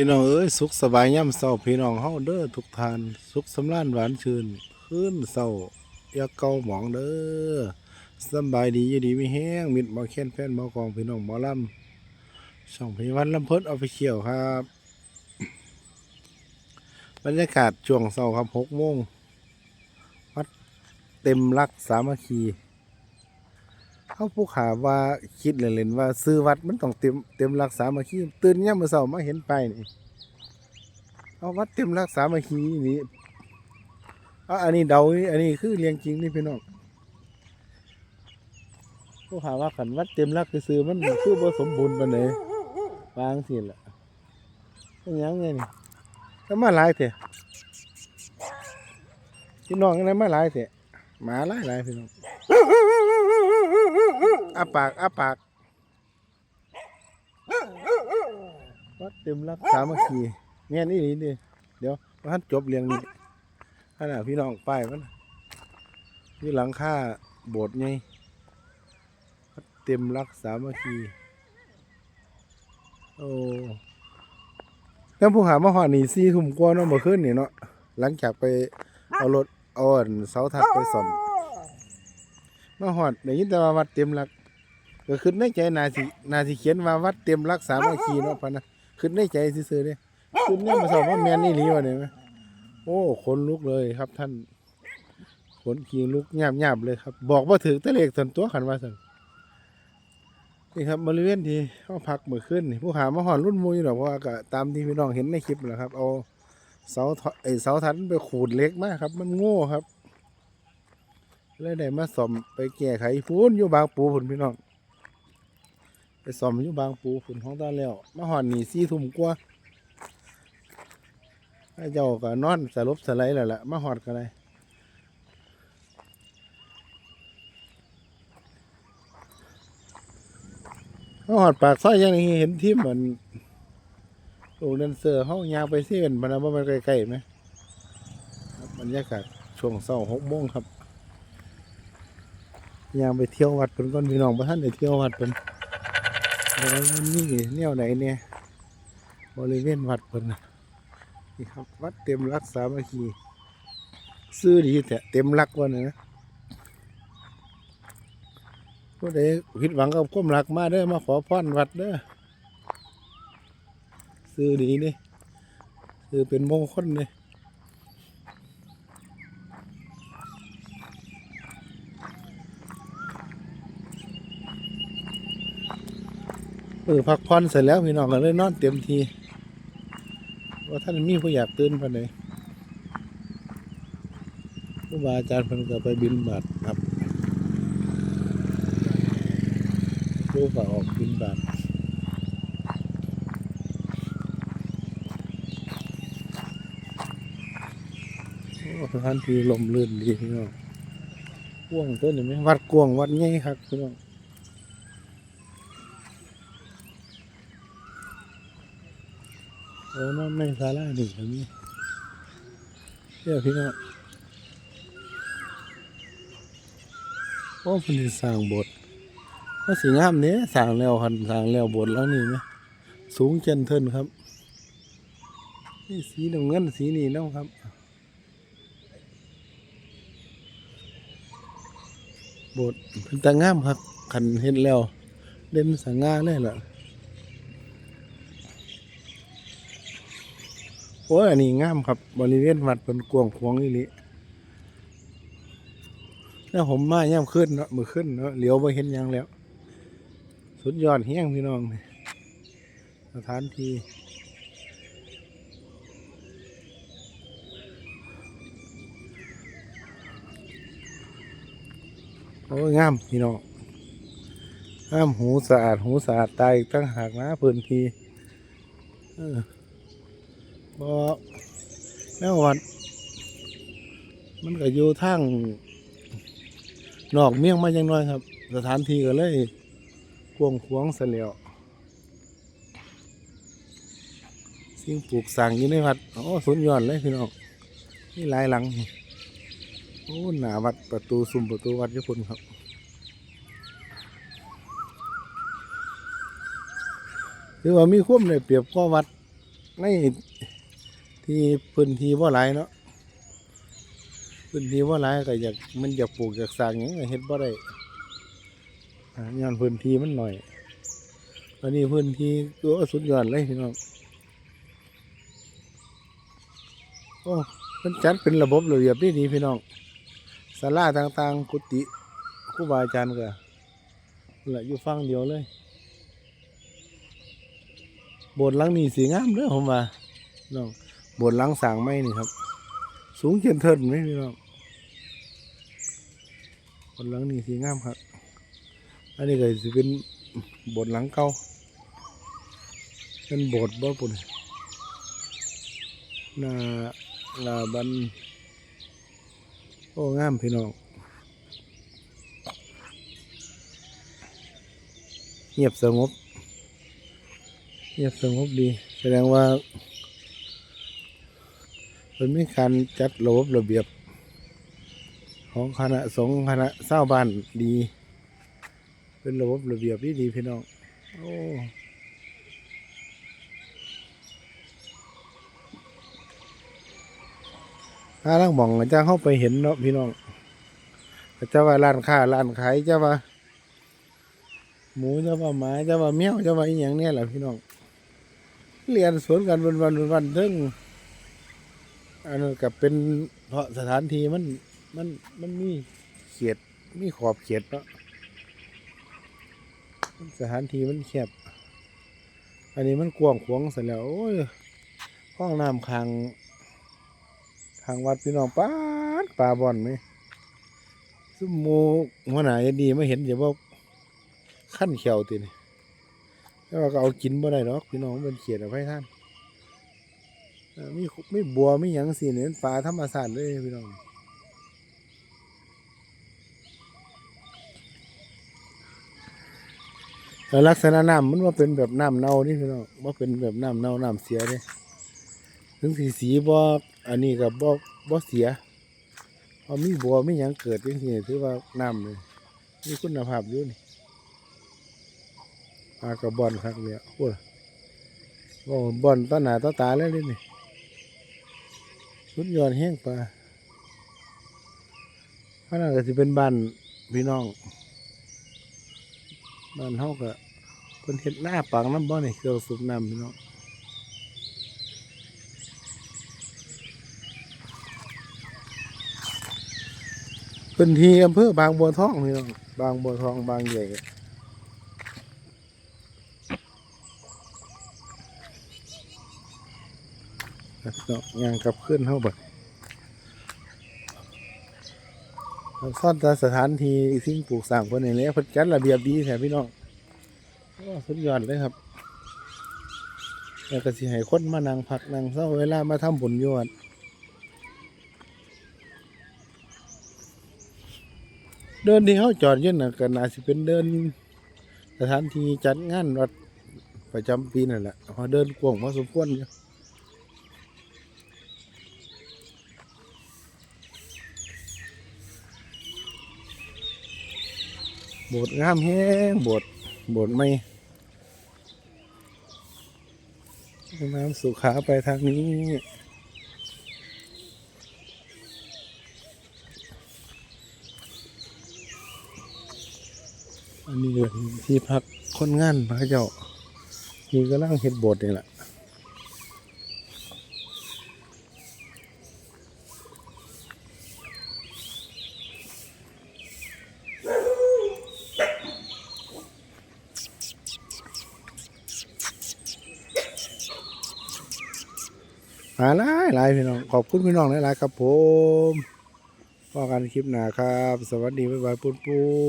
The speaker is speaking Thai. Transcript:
พี่น้องเอ้ยสุขสบายย่ำเศร้าพี่น้องเฮาเด้อทุกทาน สุขสำราญหวานชื่นคืนเศร้าอย่าเกาหมองเด้อสบายดีอยู่ดีไม่แห้งมิดหมอแค้นแฟนหมอกองพี่น้องหมอลำช่องพิวันลำเพิดออฟฟิเชียลครับบรรยากาศช่วงเศร้าครับหกโมงวัดเต็มรักสามัคคี เขาผู้ขาว่าคิดเล่นๆว่า ซื้อวัดมันต้องเต็มเต็มรักษามาคีตื่นย่ำมื่อเช้ามาเห็นไปนี่เอาวัดเต็มรักษามาคีนี่อะอันนี้เดาอันนี้คือเรียงจริงนี่พี่น้องผู้ขาว่าขันวัดเต็มรักคือซื้อมันคือบ่สมบูรณ์ปานใดวางสิละเป็นยังไงนี่แล้วมาหลายเถอะพี่น้องอะไรมาหลายเถอะหมาหลายหลายพี่น้อง อ้าปากอ้าปากวัดเต็มรักสามัคคีเนี่ยนี่นี่ดิเดี๋ยวท่านจบเรียงนี้ขนาดพี่น้องป้ายมันที่หลังค่าโบสถ์ไงวัดเต็มรักสามัคคีโอ้แล้วผู้หามาหอนี่ซี่ทุ่มกว่าเนาะเมื่อคืนนี่เนาะหลังจากไปเอารถเอาอันเสาทัดไปซ่อม มาหอดได้ยินแต่ว่าวัดเต็มรัก ก็ขึ้นในใจนาสินาสิเขียนว่าวัดเต็มรักสามัคคีเนาะพะนะขึ้นในใจซื่อๆเด้ขึ้นเนี่ยมาสอบว่าแมนนี่หลีวะเนี่ยไหมโอ้ขนลุกเลยครับท่านขนขี้ลุกหยาบๆเลยครับ บอกว่าถือแตะเลขส่วนตัวขันว่าสันนี่ครับบริเวณที่เขาพักเมื่อคืนนี่ผู้หามาหอดรุ่นหมูอยู่หรอกเพราะว่าก็ตามที่พี่น้องเห็นในคลิปแหละครับเอาเสาทไอเสาทันไปขูดเหล็กมากครับ มันโง่ครับ เลยได้มาซ่อมไปแก้ไขพูนอยู่บางปูพุ่นพี่น้องไปซ่อมอยู่บางปูพุ่นของตาแล้วมาหอนนี่สี่ทุ่มกว่าให้เจ้าก็นอนสลบสไลด์แล้วล่ะมาหอดกันเลยมาหอดปากซอยยังนี้เห็นที่เหมือนโรงเดนเซอร์เขายางไปเส้นมันนะว่ามันใกล้ๆไหมครับรรยากาศช่วงเช้าหกโมงครับ ยางไปเที่ยววัดเป็นก้อนพี่น้องพระท่านได้เที่ยววัดเป็นเออมันนี่แนวไหนเนี่ยบริเวณวัดเป็นน่ะนี่ครับวัดเต็มรักสามัคคีซื้อดีแต่เต็มรักวันนะผู้ใดผิดหวังกับความรักมาเด้อมาขอพรวัดเด้อซื้อดีนี่ซื้อเป็นมงคลเลย เออพักผ่อนเสร็จแล้วพี่น้องก็เลยนอนเต็มทีว่าท่านมีผู้อยากตื่นปานใดผู้บาอาจารย์เพิ่นก็ไปบินบาทครับผู้ก็ออกบินบาทสถานที่ลมลื่นดีพี่น้องกวงต้นเห็นไหมวัดกวงวัดใหญ่ครับพี่น้อง อ้นั่นไม่ซาร่าหนึ่งแบบนี้เดี๋ยวพี่น้องโอ้เป็นสร้างโบทก็สีงามเนี้ยสร้างแล้วคันสร้างแล้วโบทแล้วนี่ไหมสูงเจนเทินครับ นี่สีน้ำเงินสีนี่แล้วครับโบทเป็นตางามครับคันเห็นแล้วเด่นสง่าเลยล่ะ โอ้ยอันนี้งามครับ บริเวณวัดเป็นกวงขวงนี่ลิแล้วผมมาย่ำขึ้นเนาะมือขึ้นเนาะเหลียวไปเห็นยังแล้ว สุดยอดเฮี้ยงพี่น้องนี่สถานที่โอ้ยงามพี่น้องงามหูสะอาด หูสะอาดตายตั้งหากนะพื้นที่เออ บ่แม่วัดมันก็อยู่ทางนอกเมียงมาจังน้อยครับ สถานที่ก็เลยกวงขวงเสลียวสิ่งปลูกสร้างอยู่ในวัดโอ้สุดยอดเลยพี่น้องนี่หลายหลังโอ้หนาวัดประตูซุ้มประตูวัดญี่ปุ่นครับหรือว่ามีความได้เปรียบก็วัดใน ที่พื้นที่ว่าหลายเนาะพื้นที่ว่าหลายก็อยากมันอยากปลูกอยากสร้างหยังก็เฮ็ดบ่ได้อ่าย้อนพื้นที่มันหน่อยอันนี้พื้นที่ตัวสุดยอดเลยพี่น้องโอ้มันจัดเป็นระบบระเบียบดีดีพี่น้องศาลาต่างๆ กุฏิครูบาอาจารย์ก็นั่นละอยู่ฟังเดียวเลยโบสถ์หลังนี้สีงามเด้อผมว่าน้อง บสถ์หลังสางไม้นี่ครับ สูงเกินเทินไหมพี่น้องบสถ์หลังนี้สีงามครับ อันนี้ก็สิเป็นบสถ์หลังเก่าเป็นบสถ์บ่ปุ่นนาหน้าบัน โอ้งามพี่น้องเงียบสงบเงียบสงบดี แสดงว่า เป็นมีการจัดระบบระเบียบ ของคณะสงฆ์คณะเศร้าบ้านดี เป็นระบบระเบียบที่ดีพี่น้องโอ้ถ้าลังมองอาจารย์เข้าไปเห็นเนาะพี่น้องก็จะว่าร้านค้าร้านขายจะว่า หมูจะว่าหมาจะว่าแมวจะว่าอีหยังเนี่ยแหละพี่น้องเรียนสวนกันวันวันวันวันเรื่อง อันนั้นกับเป็นเพราะสถานที่มันมันมันมีเขตมีขอบเขตเนาะสถานที่มันแคบ อันนี้มันกว้างขวางเสร็จแล้วโอ้ยห้องน้ำคางทางวัดพี่น้องป้าปลาบอนไหมซุมหมูหัวหน้าจะดีไม่เห็นอย่าบอกขั้นเขียวตินี่แต่ว่าก็เอากินบ่ได้หรอกพี่น้องมันเป็นเขียดเอาไว้ท่าน เอ่อมีมีบัวไมีหยังสิเนี่ยปลาธรรมชาติเลยพี่น้องแต่ลักษณะน้ำมันว่าเป็นแบบน้ำเน่านี่พี่น้องว่าเป็นแบบน้ำเน่าน้ำเสียเลยถึงสีสีบ่อันนี้กับบ่บ่เสียเพราะมีบัวไมีหยังเกิดจังซี่ถือว่าน้ำเลยมีคุณภาพอยู่นี่ปลากระบอนครับเนี่ยโอ้ยโอ้บอนต้นหนาต้นตาเลยนี่ สุดยอดแห้งปลาข้างหน้าก็จะเป็นบ้านพี่น้อง บ้านเฮาก็เพิ่นเฮ็ดหน้าปางน้ำบ่อนี่เครื่องสูบน้ำพี่น้องพื้นที่อำเภอบางบัวทองพี่น้อง บางบัวทองบางใหญ่ ครับเนาะย่างกลับขึ้นเท่าบัดซ่อนแต่สถานที่สิ่งปลูกสร้างคนนี้เลยพิ่นจัดระเบียบดีแท้พี่น้องสุดยอดเลยครับแล้วก็สิให้คนมานั่งพักนั่งเศร้าเวลามาทำบุญอยวดเดินที่เขาจอดยืนน่ะก็น่าสิเป็นเดิน สถานที่จัดงานวัดประจำปีนั่นแหละเขาเดินกวงพอสมควรอยู่ โบสถ์งามแฮงโบสถ์โบสถ์ไม่น้ำสุขาไปทางนี้อันนี้ที่พักคนงานพระเจ้านี่ก็ล่างเห็ดโบสถ์นี่แหละ หลายหลายพี่น้อง ขอบคุณพี่น้องหลายๆครับผมพอกันคลิปหน้าครับ สวัสดีบ๊ายบายปุ้นปู